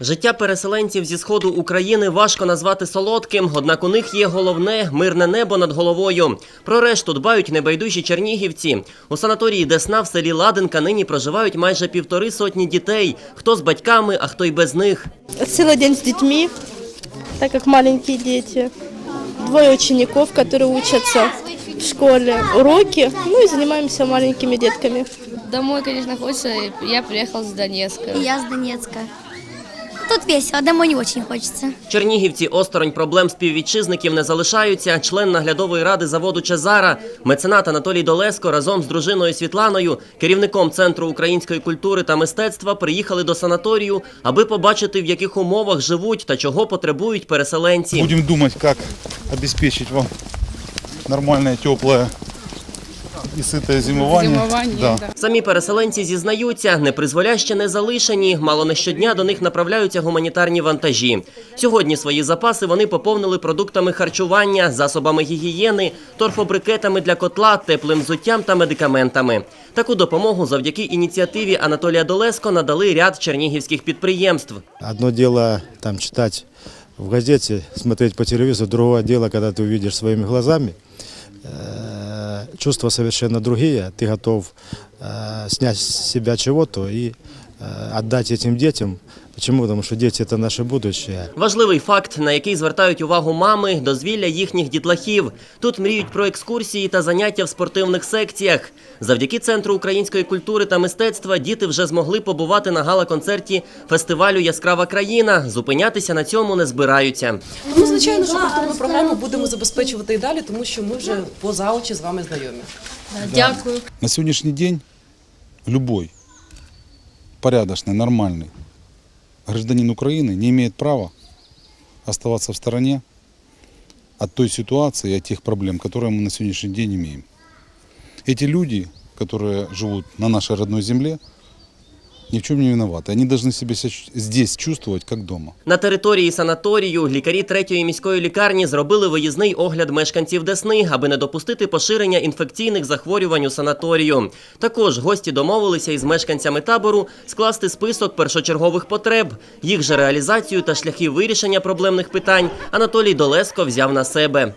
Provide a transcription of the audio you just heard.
Життя переселенців зі сходу України важко назвати солодким, однак у них є головне мирне небо над головою. Про решту дбають небайдужі чернігівці. У санаторії Десна в селі Ладенка нині проживають майже півтори сотні дітей. Хто з батьками, а хто й без них. Целый день с детьми, так как маленькие дети. Двое учеников, которые учатся в школе. Уроки, ну и занимаемся маленькими детками. Домой, конечно, хочется. Я приехал с Донецка. И Я с Донецка. Тут весело, домой не очень хочется. Чернігівці осторонь проблем співвітчизників не залишаються. Член наглядової ради заводу Чезара, меценат Анатолій Долеско разом з дружиною Світланою, керівником центру української культури та мистецтва, приїхали до санаторію, аби побачити, в яких умовах живуть та чого потребують переселенці. Будем думать, как обеспечить вам нормальное, теплое и сытое зимование. Зимование, да. Самі переселенці зізнаються, непризволяще не залишені. Мало не щодня до них направляються гуманітарні вантажі. Сьогодні свої запаси вони поповнили продуктами харчування, засобами гігієни, торфобрикетами для котла, теплим взуттям та медикаментами. Таку допомогу завдяки ініціативі Анатолія Долеско надали ряд чернігівських підприємств. Одно дело там читать в газете, смотреть по телевизору, другое дело, когда ты увидишь своими глазами Э, Чувства совершенно другие. Ты готов э, снять с себя чего-то и э, отдать этим детям. Почему? Потому что дети это наше будущее. Важливий факт, на який звертають увагу мами – дозвілля їхніх дітлахів. Тут мріють про екскурсії та заняття в спортивних секціях. Завдяки Центру української культури та мистецтва діти вже змогли побувати на гала-концерті фестивалю Яскрава країна. Зупинятися на цьому не збираються. Ну, звичайно, що культурну програму будемо забезпечувати і далі, тому що ми вже поза очі з вами знайомі. Дякую. На сегодняшний день любой порядочный, нормальный гражданин Украины не имеет права оставаться в стороне от той ситуации, от тех проблем, которые мы на сегодняшний день имеем. Эти люди, которые живут на нашей родной земле, ни в чем не виноваты. Они должны себя ща- здесь чувствовать как дома. На території санаторію лікарі третьої міської лікарні зробили виїзний огляд мешканців Десни, аби не допустити поширення інфекційних захворювань у санаторію. Також гості домовилися із мешканцями табору скласти список першочергових потреб. Їх же реалізацію та шляхи вирішення проблемних питань Анатолій Долеско взяв на себе.